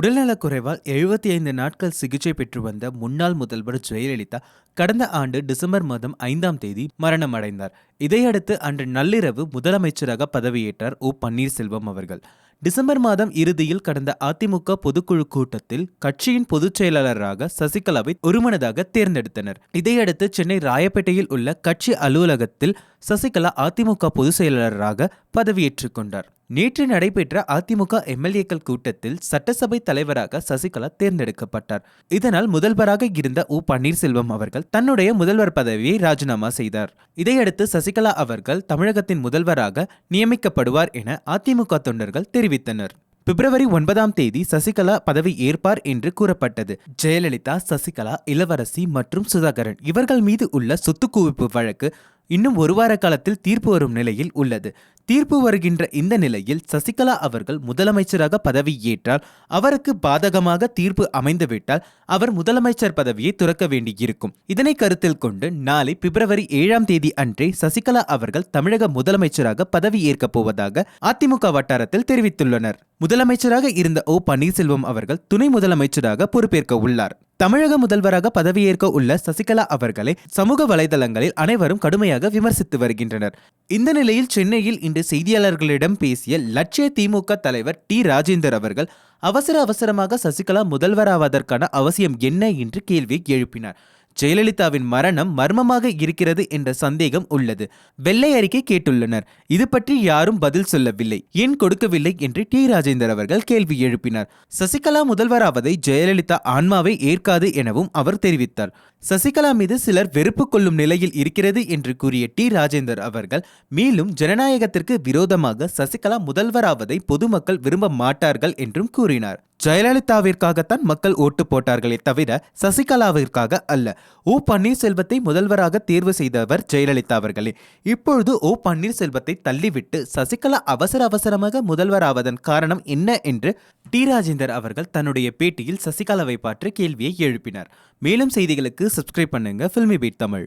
உடல்நலக்குறைவால் எழுபத்தி ஐந்து நாட்கள் சிகிச்சை பெற்று வந்த முன்னாள் முதல்வர் ஜெயலலிதா கடந்த ஆண்டு டிசம்பர் மாதம் ஐந்தாம் தேதி மரணமடைந்தார். இதையடுத்து அன்று நள்ளிரவு முதலமைச்சராக பதவியேற்றார் ஓ பன்னீர்செல்வம் அவர்கள். டிசம்பர் மாதம் இறுதியில் கடந்த அதிமுக பொதுக்குழு கூட்டத்தில் கட்சியின் பொதுச் செயலாளராக சசிகலாவை ஒருமனதாக தேர்ந்தெடுத்தனர். இதையடுத்து சென்னை ராயப்பேட்டையில் உள்ள கட்சி அலுவலகத்தில் சசிகலா அதிமுக பொதுச் செயலாளராக பதவியேற்றுக் கொண்டார். நேற்று நடைபெற்ற அதிமுக எம்எல்ஏக்கள் கூட்டத்தில் சட்டசபை தலைவராக சசிகலா தேர்ந்தெடுக்கப்பட்டார். இதனால் முதல்வராக இருந்த ஓ பன்னீர்செல்வம் அவர்கள் தன்னுடைய முதல்வர் பதவியை ராஜினாமா செய்தார். இதையடுத்து சசிகலா அவர்கள் தமிழகத்தின் முதல்வராக நியமிக்கப்படுவார் என அதிமுக தொண்டர்கள் தெரிவித்தனர். பிப்ரவரி ஒன்பதாம் தேதி சசிகலா பதவி ஏற்பார் என்று கூறப்பட்டது. ஜெயலலிதா சசிகலா இளவரசி மற்றும் சுதாகரன் இவர்கள் மீது உள்ள சொத்து குவிப்பு வழக்கு இன்னும் ஒரு வார காலத்தில் தீர்ப்பு வரும் நிலையில் உள்ளது. தீர்ப்பு வருகின்ற இந்த நிலையில் சசிகலா அவர்கள் முதலமைச்சராக பதவி ஏற்றால் அவருக்கு பாதகமாக தீர்ப்பு அமைந்துவிட்டால் அவர் முதலமைச்சர் பதவியை துறக்க வேண்டியிருக்கும். இதனை கருத்தில் கொண்டு நாளை பிப்ரவரி ஏழாம் தேதி அன்றே சசிகலா அவர்கள் தமிழக முதலமைச்சராக பதவி ஏற்கப் போவதாக அதிமுக வட்டாரத்தில் தெரிவித்துள்ளனர். முதலமைச்சராக இருந்த ஓ பன்னீர்செல்வம் அவர்கள் துணை முதலமைச்சராக பொறுப்பேற்க உள்ளார். தமிழக முதல்வராக பதவியேற்க உள்ள சசிகலா அவர்களை சமூக வலைதளங்களில் அனைவரும் கடுமையாக விமர்சித்து வருகின்றனர். இந்த நிலையில் சென்னையில் இன்று செய்தியாளர்களிடம் பேசிய லட்சிய திமுக தலைவர் டி. ராஜேந்தர் அவர்கள் அவசர அவசரமாக சசிகலா முதல்வராவதற்கான அவசியம் என்ன என்று கேள்வி எழுப்பினார். ஜெயலலிதாவின் மரணம் மர்மமாக இருக்கிறது என்ற சந்தேகம் உள்ளது. வெள்ளை அறிக்கை கேட்டுள்ளனர். இது பற்றி யாரும் பதில் சொல்லவில்லை. ஏன் கொடுக்கவில்லை என்று டி. ராஜேந்தர் அவர்கள் கேள்வி எழுப்பினார். சசிகலா முதல்வராவதை ஜெயலலிதா ஆன்மாவை ஏற்காது எனவும் அவர் தெரிவித்தார். சசிகலா மீது சிலர் வெறுப்பு கொள்ளும் நிலையில் இருக்கிறது என்று கூறிய டி. ராஜேந்தர் அவர்கள் மேலும் ஜனநாயகத்திற்கு விரோதமாக சசிகலா முதல்வராவதை பொதுமக்கள் விரும்ப மாட்டார்கள் என்றும் கூறினார். ஜெயலலிதாவிற்காகத்தான் மக்கள் ஓட்டு போட்டார்களே தவிர சசிகலாவிற்காக அல்ல. ஓ பன்னீர்செல்வத்தை முதல்வராக தேர்வு செய்தவர் ஜெயலலிதா அவர்களே. இப்பொழுது ஓ பன்னீர்செல்வத்தை தள்ளிவிட்டு சசிகலா அவசர அவசரமாக முதல்வராவதன் காரணம் என்ன என்று டி. ராஜேந்தர் அவர்கள் தன்னுடைய பேட்டியில் சசிகலாவை பற்றி கேள்வியை எழுப்பினார். மேலும் செய்திகளுக்கு சப்ஸ்கிரைப் பண்ணுங்க. Filmibeat Tamil.